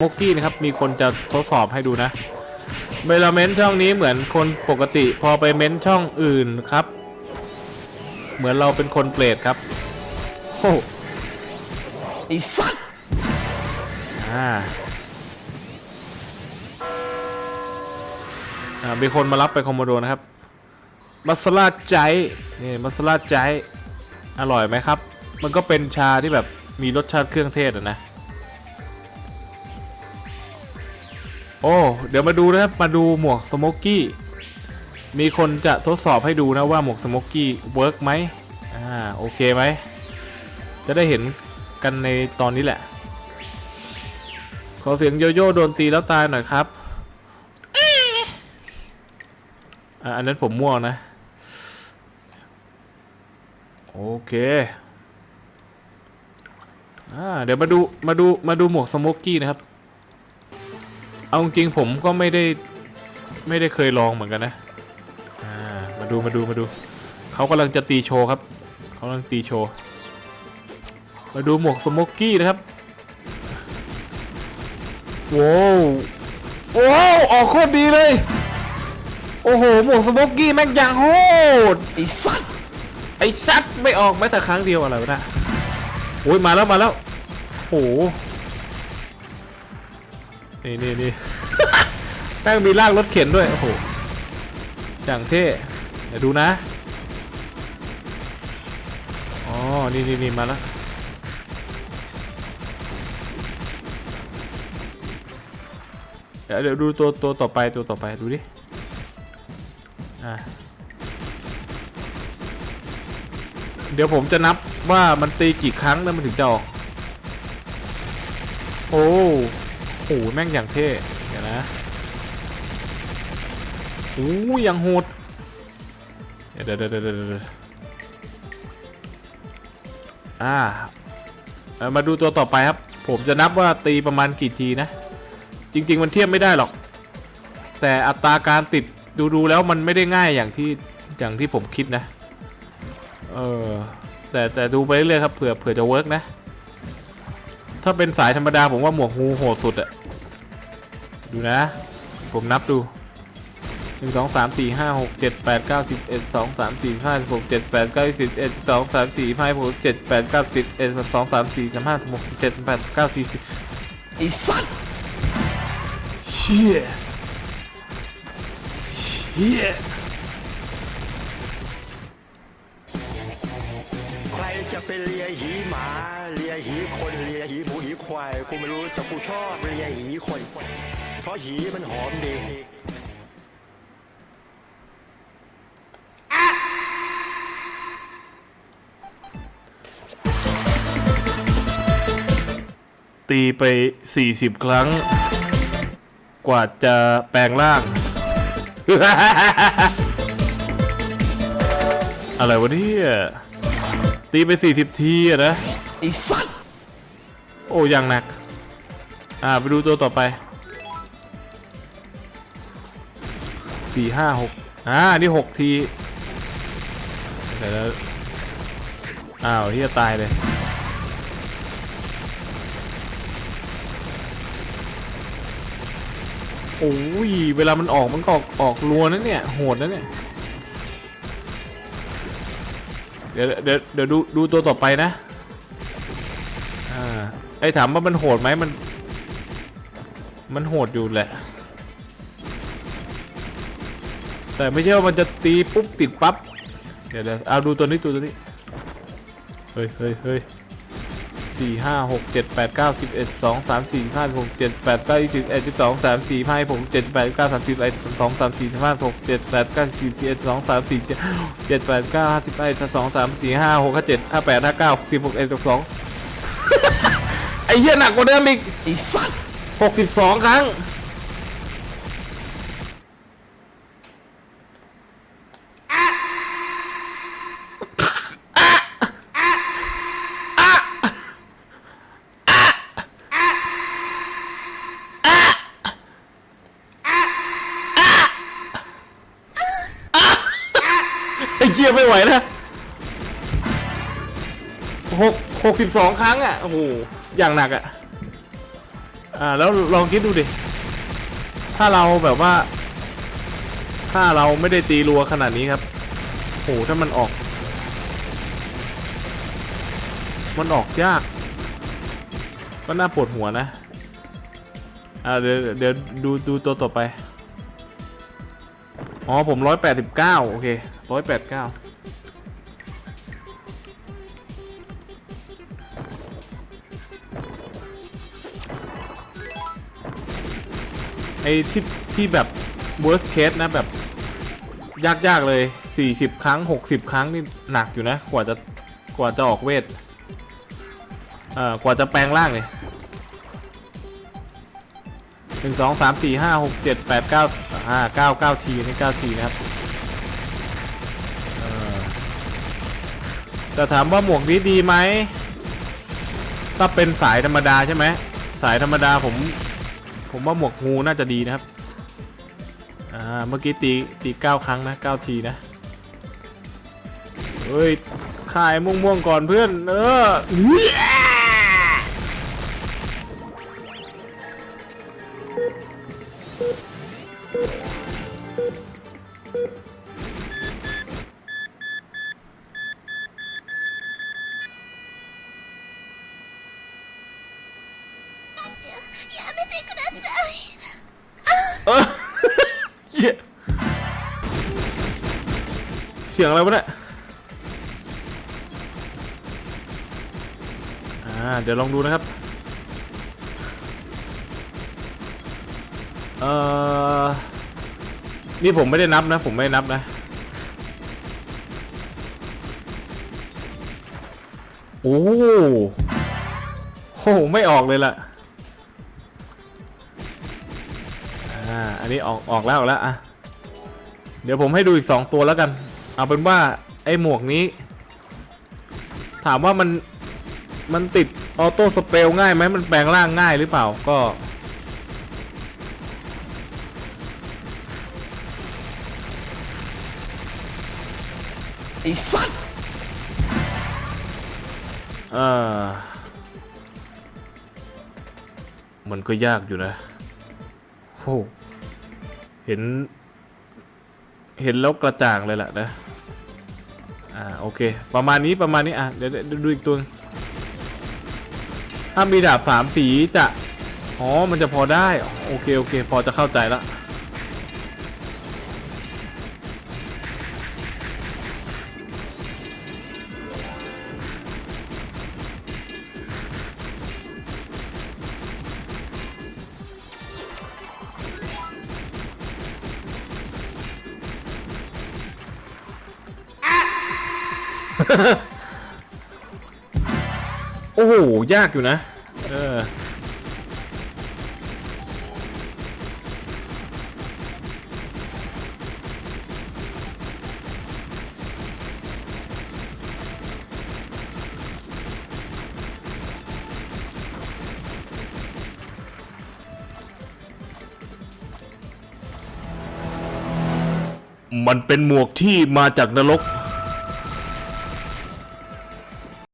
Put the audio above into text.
โมกกี้นะครับ มีคนจะทดสอบให้ดูนะเวลาเม้นช่องนี้เหมือนคนปกติ พอไปเม้นช่องอื่นครับ เหมือนเราเป็นคนเปรตครับโอ้ไอ้สัตว์อ่าอ่ามีคนมารับไปคอมโมโดนะครับมัสลาใจนี่มัสลาใจอร่อยไหมครับ มันก็เป็นชาที่แบบมีรสชาติเครื่องเทศอะนะ โอ้เดี๋ยวมาดูนะครับมาดูหมวกสโมกกี้มีคนจะทดสอบให้ดูนะว่าหมวกสโมกกี้เวิร์กไหมอ่าโอเคไหมจะได้เห็นกันในตอนนี้แหละ ขอเสียงโยโย่โดนตีแล้วตายหน่อยครับอะอันนั้นผมม่วงนะ โอเคอ่าเดี๋ยวมาดูมาดูมาดูหมวกสโมกกี้นะครับ เอาจริงผมก็ไม่ได้ไม่ได้เคยลองเหมือนกันนะอ่ามาดูมาดูมาดูเขากำลังจะตีโชว์ครับเขากำลังตีโชว์มาดูหมวกสโมกกี้นะครับว้าวว้าวออกโคตรดีเลย โอ้โห หมวกสโมกกี้แม่งยังโหดไอ้สัตว์ไอ้ซัดไม่ออกแม้แต่ครั้งเดียวอะไรวะนะโอ้ยมาแล้วมาแล้วโอ้โห นี่นี่นี่ แม่งมีลากรถเข็นด้วย โอ้โหจังเท่เดี๋ยวดูนะ อ๋อ นี่นี่นี่มาแล้วเดี๋ยวเดี๋ยวดูตัวตัวต่อไปตัวต่อไปดูดิ อะเดี๋ยวผมจะนับว่ามันตีกี่ครั้งแล้วมันถึงจะออก โอ้ หแม่งอย่างเท่เดี๋ยวนะโอ้ยยังโหดเดี๋ยวเดี๋ยวเดี๋ยวเดะเดะอ่ามาดูตัวต่อไปครับ ผมจะนับว่าตีประมาณกี่ทีนะ จริง ๆ มันเทียบไม่ได้หรอก แต่อัตราการติดดูๆแล้วมันไม่ได้ง่ายอย่างที่อย่างที่ผมคิดนะ เออแต่แต่ดูไปเรื่อยครับเผื่อเผื่อจะเวิร์กนะ ถ้าเป็นสายธรรมดาผมว่าหมวกงูโหดสุดอะดูนะ ผมนับดูหนึ่งสองสามสี่ห้าหกเจ็ดแปดเก้าสิบเอ็ดสองสามสี่ห้าหกเจ็ดแปดเก้าสิบเอ็ดสองสามสี่ห้าหกเจ็ดแปดเก้าสิบเอ็ดสองสามสี่สามห้าหกเจ็ดแปดเก้าสี่สิบไอ้สัตว์เชี่ยเชี่ย ไปเลียหีหมาเลียหีคนเลียหีหมูหีควายกูไม่รู้แต่กูชอบเลียหีคนเพราะหีมันหอมดีตีไป 40 ครั้ง กว่าจะแปลงร่าง อะไรวะเนี่ย ตีไป 40 ทีอะนะไอ้สัตว์โอ้ยังหนัก อ่าไปดูตัวต่อไปสี่ห้าหกอ่านี่หกทีเดี๋ยวแล้วอ้าวที่จะตายเลยโอ้ยเวลามันออกมันก็ออกออกรัวนะเนี่ยโหดนะเนี่ย ดี๋ยวเดี๋ยวเดี๋ยวดูดูตัวต่อไปนะอ่าไอ้ถามว่ามันโหดไหมมัน มันโหดอยู่แหละ แต่ไม่ใช่ว่ามันจะตีปุ๊บติดปั๊บเดี๋ยวเดี๋ยวเอาดูตัวนี้ตัวนี้เฮ้ยเฮ้ยเฮ้ย สี่ห้าหกเจ็ดแปดเก้าสิบเอ็ดสองสามสี่ห้าหกเจ็ดแปดเก้ายี่สิบเอ็ดสิบสองสามสี่ห้าหกเจ็ดแปดเก้าสามสิบเอ็ดสองสามสี่ห้าหกเจ็ดแปดเก้าสิบเอ็ดสองสามสี่เจ็ดแปดเก้าห้าสิบเอ็ดสองสามสี่ห้าหกห้าเจ็ดห้าแปดห้าเก้าสิบหกเอ็ดสิบสองไอ้เหี้ยหนักกว่าเดิมอีกไอ้สัตว์หกสิบสองครั้ง ยไม่ไหวนะหกหกสิบสองครั้งอะ โอ้โห อย่างหนักอะ อ่า แล้วลองคิดดูดิ ถ้าเราแบบว่า ถ้าเราไม่ได้ตีรัวขนาดนี้ครับ โห ถ้ามันออก มันออกยาก ก็น่าปวดหัวนะ อ่า เดี๋ยวเดี๋ยวดูดูตัวต่อไป อ๋อ ผมร้อยแปดสิบเก้าโอเค ร้อยแปดเก้าไอ้ที่ที่แบบ worst case นะแบบ ยากๆเลย 40 ครั้ง 60 ครั้ง นี่ หนักอยู่นะ กว่าจะกว่าจะออกเวทเอ่อกว่าจะแปลงร่างเลยหนึ่งสองสามสี่ห้าหกเจ็ดแปดเก้าอ่าเก้าเก้าทีนี่เก้าทีนะครับเออ แต่ถามว่าหมวกนี้ดีไหมถ้าเป็นสายธรรมดาใช่ไหมสายธรรมดาผมผมว่าหมวกงูน่าจะดีนะครับอ่าเมื่อกี้ตีตีเก้าครั้งนะเก้าทีนะเฮ้ยขายม่วงๆก่อนเพื่อนเออ สียงอะไรวะเนี่ยอ่าเดี๋ยวลองดูนะครับเอ่อนี่ผมไม่ได้นับนะ ผมไม่ได้นับนะโอ้โหโหไม่ออกเลยล่ะอ่าอันนี้ออกออกแล้วออกแล้วอะเดี๋ยวผมให้ดูอีกสองตัวแล้วกัน เอาเป็นว่าไอ้หมวกนี้ ถามว่ามันมันติดออโต้สเปลง่ายไหมมันแปลงร่างง่ายหรือเปล่าก็ไอ้สัตว์เออมันก็ยากอยู่นะโอ้เห็น เห็นแล้วกระจ่างเลยแหละนะ อ่าโอเค ประมาณนี้ประมาณนี้อะเดี๋ยวเดี๋ยวดูอีกตัวถ้ามีดาบสามสีจะอ๋อมันจะพอได้โอเคโอเค พอจะเข้าใจละ โอ้โห ยากอยู่นะ เออ มันเป็นหมวกที่มาจากนรก